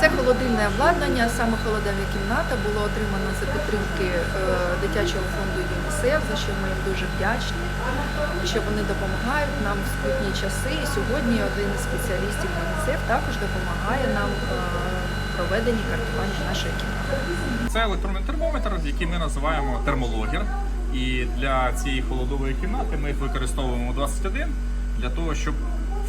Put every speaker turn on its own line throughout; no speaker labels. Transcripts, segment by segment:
Це холодильне обладнання, саме холодильна кімната було отримано за підтримки е, дитячого фонду ЮНІСЕФ, за що ми їм дуже вдячні, що вони допомагають нам в скрутні часи. І сьогодні один із спеціалістів ЮНІСЕФ також допомагає нам е, в проведенні картування нашої кімнати.
Це електронний термометр, який ми називаємо термологер. І для цієї холодової кімнати ми їх використовуємо 21 для того, щоб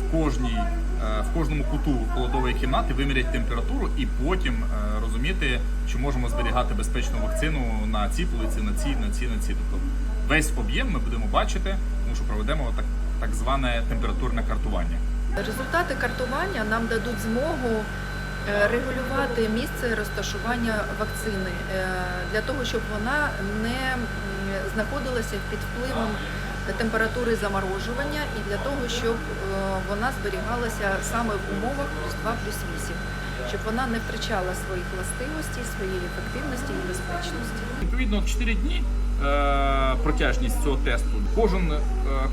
в кожній е, в кожному куту холодової кімнати виміряти температуру і потім е, розуміти, чи можемо зберігати безпечну вакцину на цій полиці, на цій, на цій, на цій. Тобто весь об'єм ми будемо бачити, тому що проведемо так, так зване температурне картування.
Результати картування нам дадуть змогу е, регулювати місце розташування вакцини для того, щоб вона не знаходилася під впливом температури заморожування і для того, щоб е, вона зберігалася саме в умовах плюс 2 плюс 8, щоб вона не втрачала своїх властивостей, своєї ефективності і безпечності.
Відповідно, 4 дні е, протяжність цього тесту. Кожен е,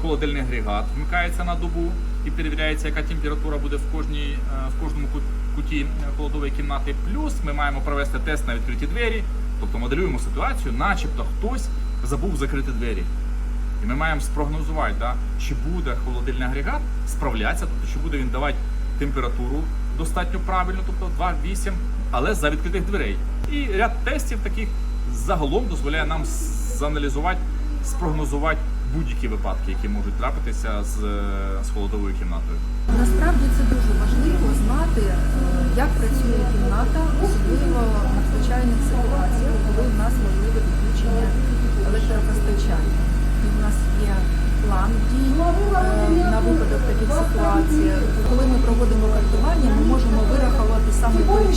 холодильний агрегат вмикається на добу і перевіряється, яка температура буде в кожній в кожному ку- куті холодової кімнати. Плюс ми маємо провести тест на відкриті двері, тобто моделюємо ситуацію, начебто хтось забув закрити двері. Ми маємо спрогнозувати, да, чи буде холодильний агрегат справлятися, тобто чи буде він давати температуру достатньо правильно, тобто 2,8, але за відкритих дверей. І ряд тестів таких загалом дозволяє нам зааналізувати, спрогнозувати будь-які випадки, які можуть трапитися з, е, з холодовою кімнатою.
Насправді це дуже важливо знати, е, як працює кімната, особливо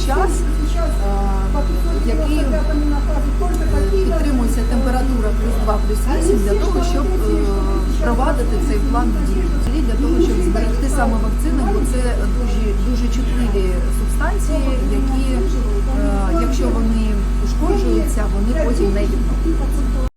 час, який підтримується температура плюс 2 плюс 8 для того, щоб е, впровадити цей план дій. Для того, щоб зберегти саме вакцину, бо це дуже дуже чутливі субстанції, які, е, якщо вони ушкоджуються, вони потім не відновлюються.